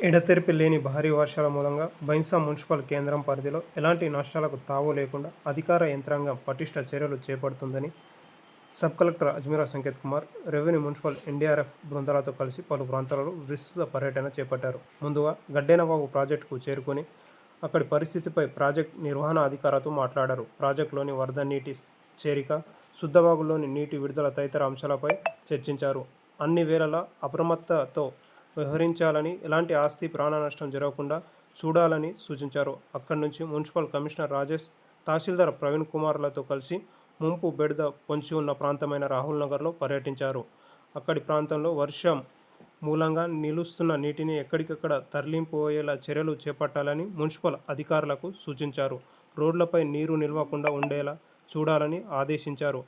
ఎడతెరిపి లేని భారీ వర్షాల మూలంగా బైన్సా మున్సిపల్ కేంద్రం పరిధిలో ఎలాంటి నష్టాలకు తావు లేకుండా అధికార యంత్రాంగం పటిష్ట చర్యలు చేపడుతుందని sub collector Ajmeera Sanketh Kumar revenue municipal NDRF బృందాలతో కలిసి పలు ప్రాంతాలలో విస్తృత పర్యటన చేపట్టారు. ముందుగా గడ్డేనబాబు ప్రాజెక్టుకు చేరుకొని అక్కడి పరిస్థితిపై ప్రాజెక్ట్ నిర్వహణ అధికారులతో మాట్లాడారు. ప్రాజెక్టులోని వరద నీటి చేరిక శుద్ధవాగులోని నీటి విడుదల తదితర అంశాలపై చర్చించారు. అన్ని వేళలా అప్రమత్తతో వ్యవహరించాలని ఎలాంటి ఆస్తి ప్రాణ నష్టం జరగకుండా చూడాలని సూచించారు. అక్కడి నుంచి మున్సిపల్ కమిషనర్ రాజేష్ తహసీల్దార్ ప్రవీణ్ కుమార్లతో కలిసి ముంపు బెడద పొంచి ఉన్న ప్రాంతమైన రాహుల్ నగర్లో పర్యటించారు. అక్కడి ప్రాంతంలో వర్షం మూలంగా నిలుస్తున్న నీటిని ఎక్కడికక్కడ తరలింపు అయ్యేలా చర్యలు చేపట్టాలని మున్సిపల్ అధికారులకు సూచించారు. రోడ్లపై నీరు నిల్వకుండా ఉండేలా చూడాలని ఆదేశించారు.